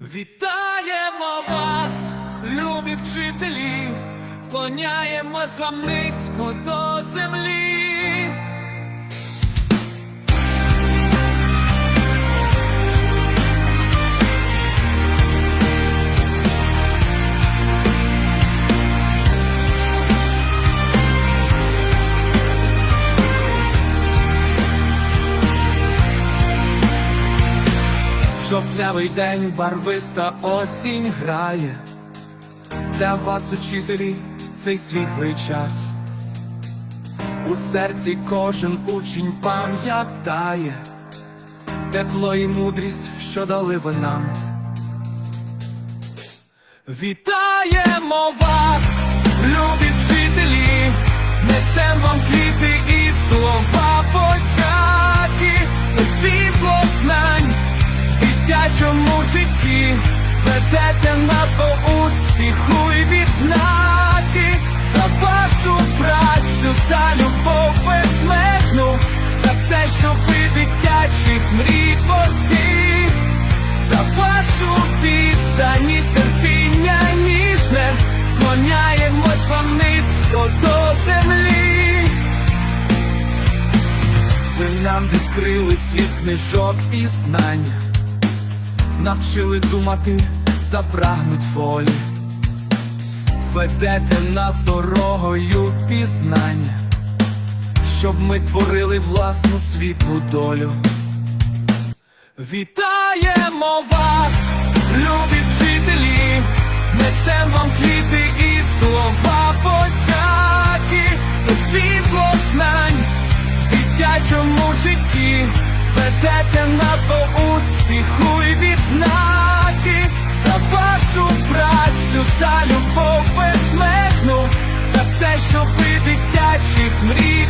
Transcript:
Вітаємо вас, любі вчителі, вклоняємось вам низько до землі. Жовтнявий день, барвиста осінь грає. Для вас, учителі, цей світлий час. У серці кожен учень пам'ятає тепло і мудрість, що дали ви нам. Вітаємо вас, за любов безмежну, за те, що ви дитячих мрій творці. За вашу відданість, терпіння ніжне, вклоняємось вам низько до землі. Ви нам відкрили світ книжок і знань, навчили думати та прагнуть волі, ведете нас дорогою пізнання, щоб ми творили власну світлу долю. Вітаємо вас, любі вчителі, несем вам квіти і слова подяки, ви світло знань в дитячому житті, ведете нас до успіху і відзнаки, те, що ви дитячих мрій